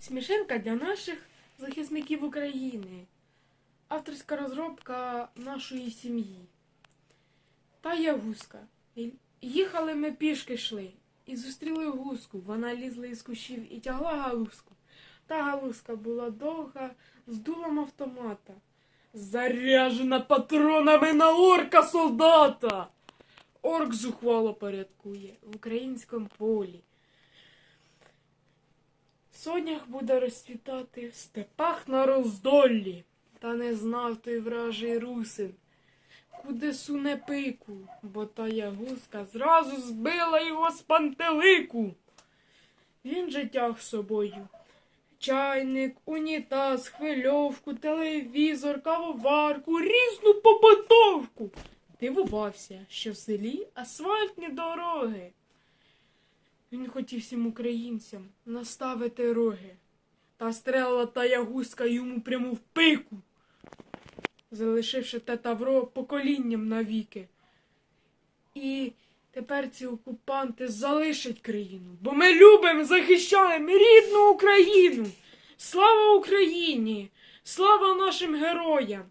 Смішинка для наших захисників України. Авторська розробка нашої сім'ї. Тая гуска. І- Їхали ми пішки йшли. І зустріли гуску. Вона лізла із кущів і тягла галузку. Та галузка була довга, з дулом автомата. Заряжена патронами на орка солдата. Орк зухвало порядкує в українському полі. Сонях буде розцвітати в степах на роздоллі. Та не знав той вражий русин, куди суне пику, бо та ягузка зразу збила його з пантелику. Він же тяг з собою. Чайник, унітаз, хвильовку, телевізор, кавоварку, різну побутовку. Дивувався, що в селі асфальтні дороги. Він хотів всім українцям наставити роги. Та стрела та ягузка йому прямо в пику, залишивши те тавро поколінням навіки. І тепер ці окупанти залишать країну, бо ми любимо, захищаємо рідну Україну. Слава Україні! Слава нашим героям!